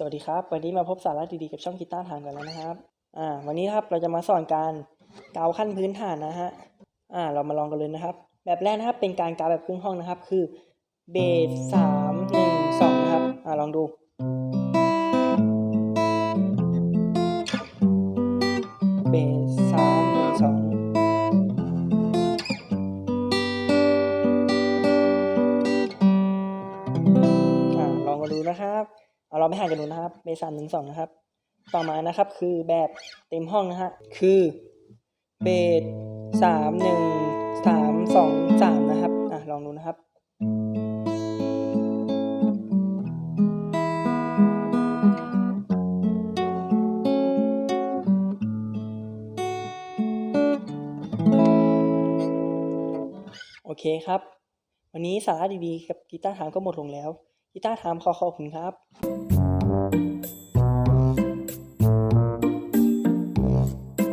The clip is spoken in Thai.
สวัสดีครับ วันนี้มาพบสาระดีๆกับช่องกีตาร์ทางกันแล้วนะครับ อ่า วันนี้ครับเราจะมาสอนการกาวขั้นพื้นฐานนะฮะ อ่า เรามาลองกันเลยนะครับ แบบแรกนะครับเป็นการกาวแบบครึ่งห้องนะครับ คือเบสสามหนึ่งสองนะครับ อ่าลองดู เบสสามหนึ่งสองอ่าลองกันดูนะครับ เอาเราไปห่างกันดูนะครับเบสสามหนึ่งสองนะครับ ต่อมานะครับคือแบบเต็มห้องนะฮะคือเบสสามหนึ่งสามสองสามนะครับอะลองดูนะครับโอเคครับ วันนี้สาระดีๆกับกีตาร์ไทม์ก็หมดลงแล้ว กีตาร์ไทม์ขอขอบคุณครับ